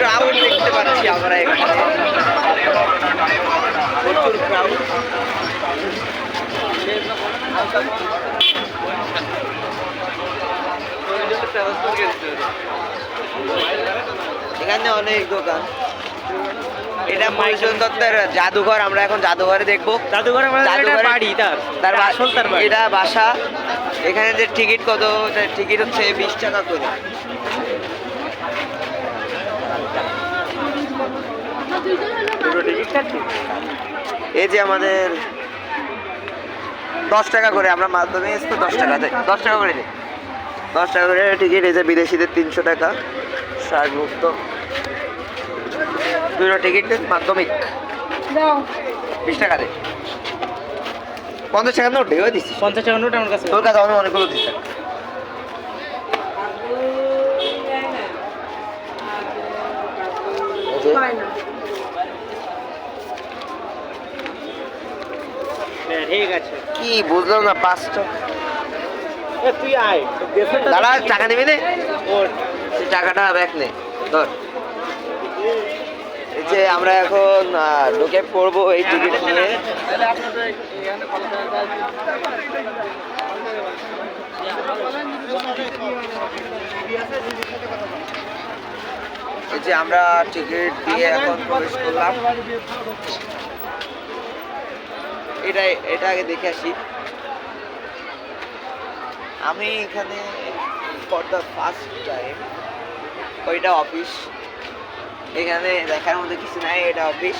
Crowd দেখতে পাচ্ছি আমরা এখানে। প্রচুর ক্রাউড এখানে অনেক দোকান। এটা মহিষন দত্তের জাদুঘর আমরা এখন জাদুঘরে দেখব। জাদুঘরে জাদুঘরে- বাড়ি তার তার আসল তার এটা বাসা। এখানে যে টিকিট কত টিকিট হচ্ছে বিশ টাকা করে দুটো টিকিট কাটছি এই যে আমাদের দশ টাকা করে আমরা মাধ্যমে এসছি দশ টাকা দেয় দশ টাকা করে দশ টাকা করে টিকিট এই যে বিদেশিদের তিনশো টাকা সারমুক্ত। দুটো টিকিট মাধ্যমিক। বিশ টাকা দেয় পঞ্চাশ টাকা নোট দিচ্ছি পঞ্চাশ টাকা নোট আমার কাছে। তোর কাছে আমি অনেকগুলো দিচ্ছি। ঠিক আছে কি বুঝলাম না পাঁচটা এ তুই আয় দাঁড়া টাকা নিবি নে। তুই টাকাটা ব্যাক নে ধর। যে আমরা এখন ঢুকে পড়ব এই টিকিট নিয়ে। এই যে আমরা টিকিট দিয়ে এখন প্রবেশ করলাম। এটা এটা আগে দেখে আসি। আমি এখানে ফর দ্য ফার্স্ট টাইম ওইটা অফিস এখানে দেখার মধ্যে কিছু নাই, এটা অফিস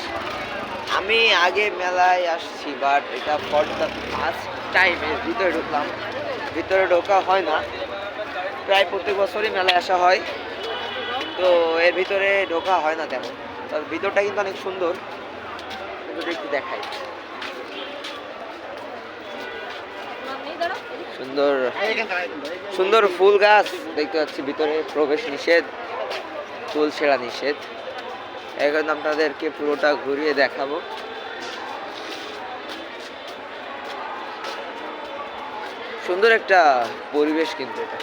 আমি আগে মেলায় আসছি বাট এটা ফর দ্য ফার্স্ট টাইম ভিতরে ঢুকলাম। ভিতরে ঢোকা হয় না। প্রায় প্রত্যেক বছরই মেলায় আসা হয়। তো এর ভিতরে ঢোকা হয় না তেমন। তবে ভিতরটা কিন্তু অনেক সুন্দর। কিন্তু একটু দেখাই। সুন্দর সুন্দর ফুল গাছ দেখতে পাচ্ছি, ভিতরে প্রবেশ নিষেধ, ফুল ছেঁড়া নিষেধ। এখন আপনাদেরকে পুরোটা ঘুরিয়ে দেখাবো। সুন্দর একটা পরিবেশ কিন্তু এটা।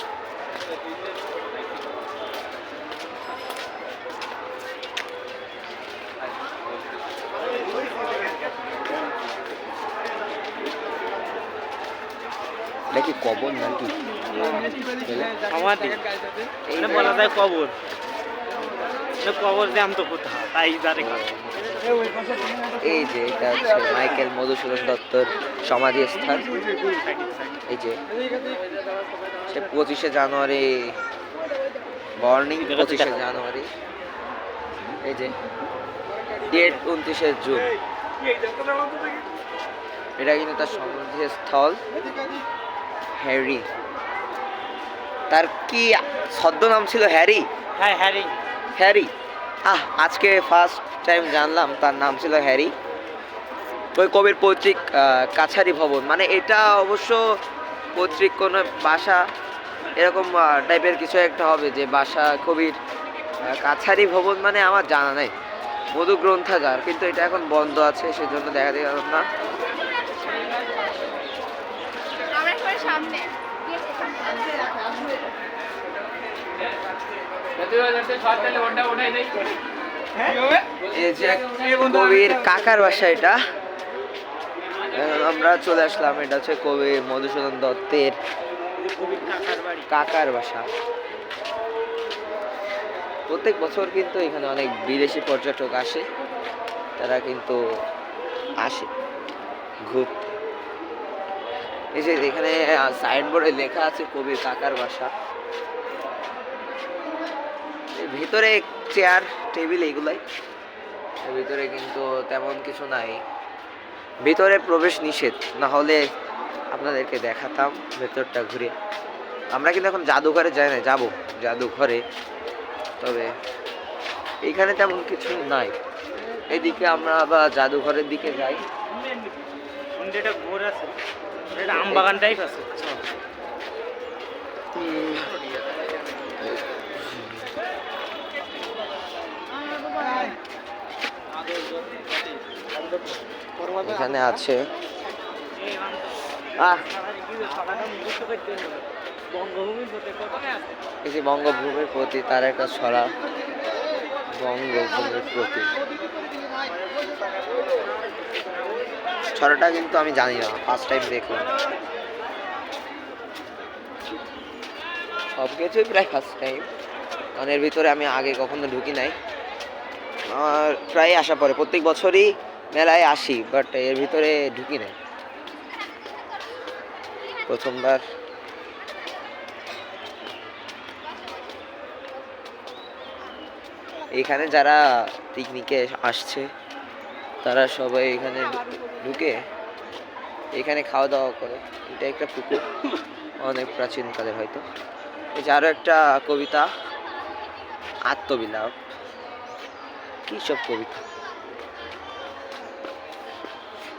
এটা কি কবর নাকি? এটা বলা যায় কবর। কবর জ্যাম তো তাই জানে। এই যে এটা হচ্ছে মাইকেল মধুসূদন দত্তর সমাধি স্থান এই যে। সে পঁচিশে জানুয়ারি মর্নিং পঁচিশে জানুয়ারি। এই যে। ডেট উনত্রিশে জুন। এটা কিন্তু তার সমাধি স্থল হ্যারি। তার কি ছদ্মনাম ছিল হ্যারি? হ্যাঁ হ্যারি। হ্যারি। আহ আজকে ফার্স্ট টাইম জানলাম তার নাম ছিল হ্যারি। ওই কবির পৈতৃক কাছারি ভবন। মানে এটা অবশ্য পৈতৃক কোনো বাসা এরকম টাইপের কিছু একটা হবে যে বাসা কবির কাছারি ভবন মানে আমার জানা নেই। মধু গ্রন্থাগার কিন্তু এটা এখন বন্ধ আছে সেজন্য দেখা যায় না। সামনে। কবির কাকার বাসা এটা। আমরা চলে আসলাম, এটা হচ্ছে কবি মধুসূদন দত্তের কাকার বাসা। প্রত্যেক বছর কিন্তু এখানে অনেক বিদেশি পর্যটক আসে, তারা কিন্তু আসে ঘুরতে। এই যে এখানে সাইনবোর্ডে লেখা আছে কবির কাকার বাসা। ভিতরে চেয়ার টেবিল এগুলাই। এর ভিতরে কিন্তু তেমন কিছু নাই। ভিতরে প্রবেশ নিষেধ না হলে আপনাদেরকে দেখাতাম ভেতরটা ঘুরে। আমরা কিন্তু এখন জাদুঘরে যাই না, যাব জাদুঘরে। তবে এখানে তেমন কিছু নাই। এদিকে আমরা আবার জাদুঘরের দিকে যাই। আছে? এটা আম বাগান টাইপ আছে। এখানে আছে। বঙ্গভূমির প্রতি তার একটা ছড়া। বঙ্গভূমির প্রতি। ছড়াটা কিন্তু আমি জানি না ফার্স্ট টাইম দেখলাম। সব কিছুই প্রায় ফার্স্ট টাইম কারণ এর ভিতরে আমি আগে কখনো ঢুকি নাই। আর প্রায় আসা পরে, প্রত্যেক বছরই মেলায় আসি বাট এর ভিতরে ঢুকি নাই। প্রথমবার। এখানে যারা পিকনিকে আসছে তারা সবাই এখানে ঢুকে এখানে খাওয়া দাওয়া করে। এটা একটা পুকুর, অনেক প্রাচীনকালের হয়তো। এই যে আরও একটা কবিতা, আত্মবিলাপ। কী সব কবিতা?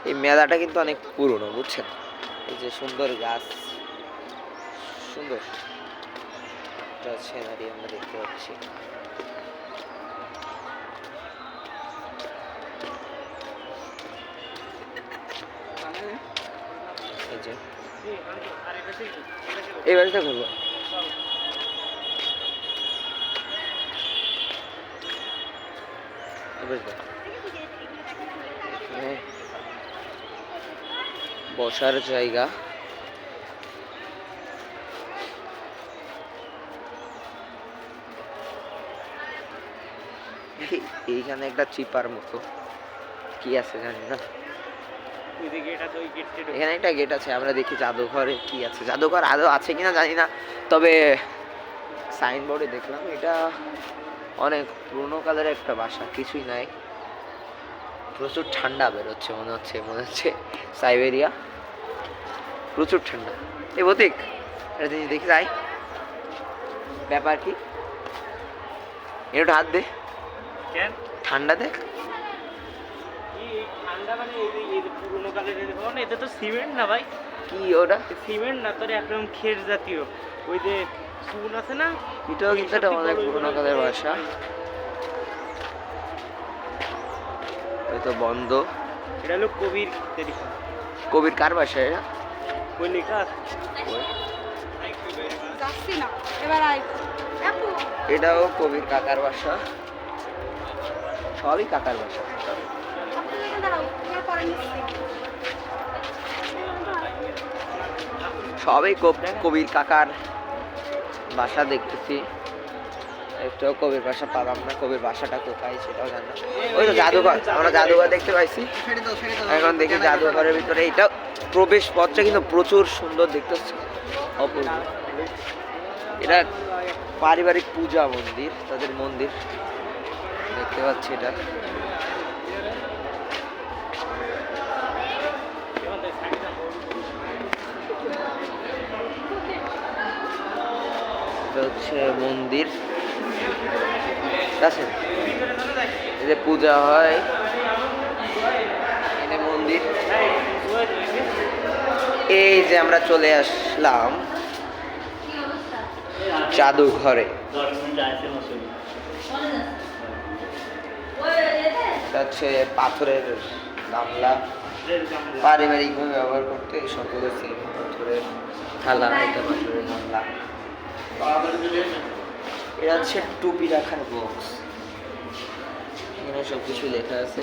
এই মেলাটা কিন্তু অনেক পুরনো, বুঝছেন? এই যে সুন্দর গাছ, সুন্দর সিনারি আমরা দেখতে পাচ্ছি। এই বাড়িটা ঘুরবো। এখানে বসার জায়গা। এইখানে একটা চিপার মতো। কি আছে জানি না ওইদিকে এটা তো ওই গেট টেট এখানে একটা গেট আছে আমরা দেখি জাদুঘরে কি আছে। জাদুঘর আদৌ আছে কিনা জানি না তবে সাইনবোর্ডে দেখলাম এটা অনেক পুরোনো কালের একটা বাসা কিছুই নাই। প্রচুর ঠান্ডা বেরোচ্ছে মনে হচ্ছে মনে হচ্ছে সাইবেরিয়া। প্রচুর ঠান্ডা। এ বতিক এটা জিনিস দেখি যাই। ব্যাপার কি? এটা হাত দে। ঠান্ডা দেখ। ঠান্ডা মানে এই পুরোনো কালের এটা তো সিমেন্ট না ভাই? কি ওটা? সিমেন্ট না তোর একদম খের জাতীয়। ওই যে চুন আছে না? এটাও কিন্তু একটা অনেক পুরোনো কালের বাসা। হয়তো বন্ধ। এটা হলো কবির কবির কার বাসা এটা? ওই লেখা আছে। যাচ্ছি না এবার আই এটাও কবির কাকার বাসা। সবই কাকার বাসা। সবই কব- কবির কাকার বাসা দেখতেছি। একটাও কবির বাসা পালাম না, কবির বাসাটা কোথায় সেটাও জানি ওই তো জাদুঘর, আমরা জাদুঘর দেখতে পাইছি। এখন দেখি জাদুঘরের ভিতরে এটা প্রবেশ পথটা কিন্তু প্রচুর সুন্দর দেখতে অপূর্ব। এটা পারিবারিক পূজা মন্দির, তাদের মন্দির। দেখতে পাচ্ছি এটা। এটা হচ্ছে মন্দির। আছে? যে পূজা হয় এখানে মন্দির। এই যে আমরা চলে আসলাম জাদুঘরে। হচ্ছে পাথরের গামলা। পারিবারিকভাবে ব্যবহার করতে সকলে সেম পাথরের থালা, এটা পাথরের গামলা। এটা হচ্ছে টুপি রাখার বক্স এখানে সব কিছু লেখা আছে।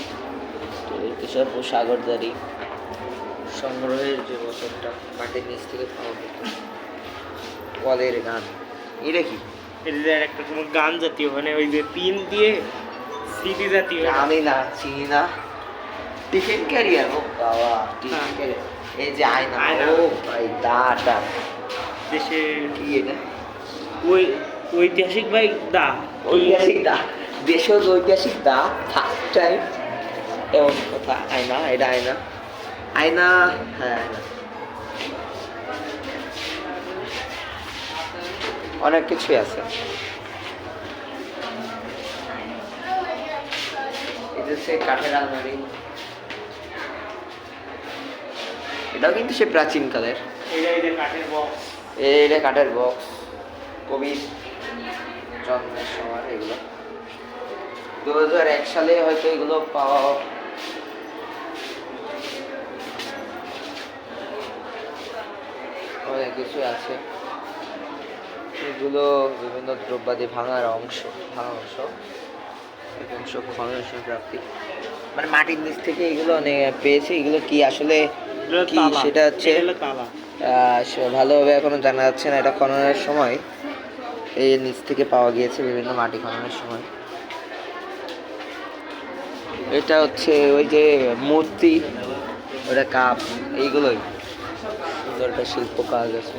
তো এসব সাগরদারি সংগ্রহের যে বছরটা মাটির নিচ থেকে পাওয়া হতো কলের গান। এটা কি? এটা একটা তোমার গান জাতীয় মানে ওই যে পিন দিয়ে সিডি জাতীয়। আমি না চিনি না। টিফিন ক্যারিয়ার ও বাবা টিফিন হ্যাঁ। ক্যারিয়ার। এই যে আয়না। ও ভাই দাটা দেশে কি এটা? ওই ঐতিহাসিক ভাই দা। ঐতিহাসিক দা। দেশের ঐতিহাসিক দা ফার্স্ট টাইম এমন কথা আয়না এটা আয়না। আয়না হ্যাঁ আয়না। অনেক কিছুই আছে। কাঠের আলমারি। এটাও কিন্তু সে প্রাচীন কালের। এটা এই কাঠের বক্স এটা কাঠের বক্স কবির জন্মের সময় এগুলো। দু হাজার এক সালে হয়তো এগুলো পাওয়া অনেক কিছু আছে। এগুলো বিভিন্ন দ্রব্যাদি ভাঙার অংশ ভাঙা অংশ। অংশ খনন প্রাপ্তি মানে মাটির নিচ থেকে এগুলো অনেক পেয়েছে। এগুলো কি আসলে কি সেটা হচ্ছে ভালোভাবে এখনও জানা যাচ্ছে না এটা খননের সময়। এই নিচ থেকে পাওয়া গিয়েছে বিভিন্ন মাটি খননের সময়। এটা হচ্ছে ওই যে মূর্তি, ওটা কাপ, এইগুলোই। সুন্দর একটা শিল্প কাজ আছে।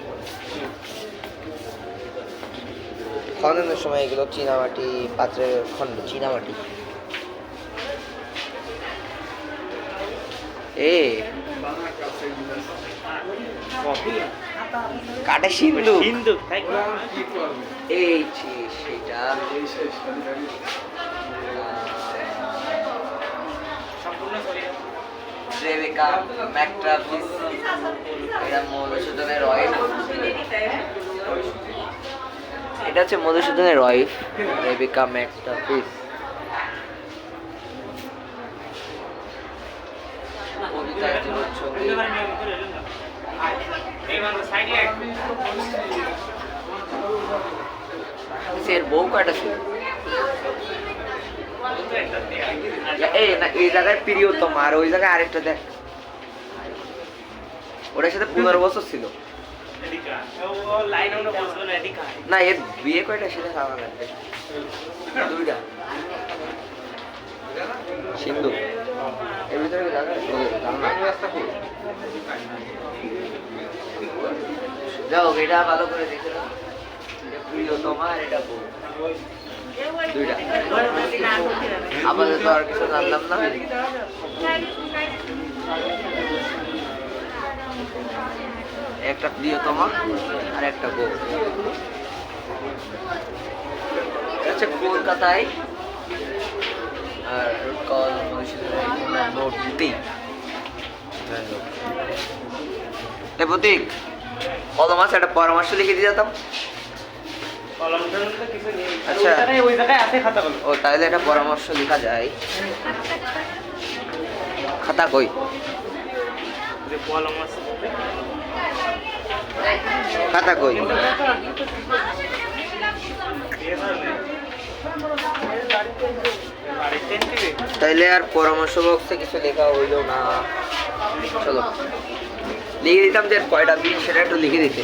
খননের সময় এগুলো চীনামাটি পাত্রের খন্ড চীনামাটি এ কাঠে সিন্ধু। হিন্দু এই যে সেটা। রেবেকা ম্যাকট্রাপিস এটা মধুসূদনের ওয়াইফ এটা হচ্ছে মধুসূদনের ওয়াইফ রেবেকা ম্যাকট্রাপিস কবিতা জীবনছবি এর বউ কয়টা ছিল? এই না, এই জায়গায় প্রিয়তম, আর ওই জায়গায় আরেকটা দেখ। ওটার সাথে পনেরো বছর ছিল। না, এর বিয়ে কয়টা সেটা জানা লাগবে দুইটা। সিন্ধু। এর ভিতরে জানা। যাও, এটা ভালো করে দেখে প্রিয়তমা আর এটা বউ। দুইটা। আর কিছু জানলাম না। একটা প্রিয়তমা আর একটা এটা হচ্ছে কলকাতায় আর কল মূর্তি। এ প্রতীক। কলম আছে একটা পরামর্শ লিখে দিয়ে যেতাম। আচ্ছা। ও, তাহলে একটা পরামর্শ লেখা যায়। খাতা কই? খাতা কই? তাইলে আর পরামর্শ বক্সে কিছু লেখা হইল না। চলো। লিখে দিতাম যে কয়টা দিন সেটা একটু লিখে দিতে।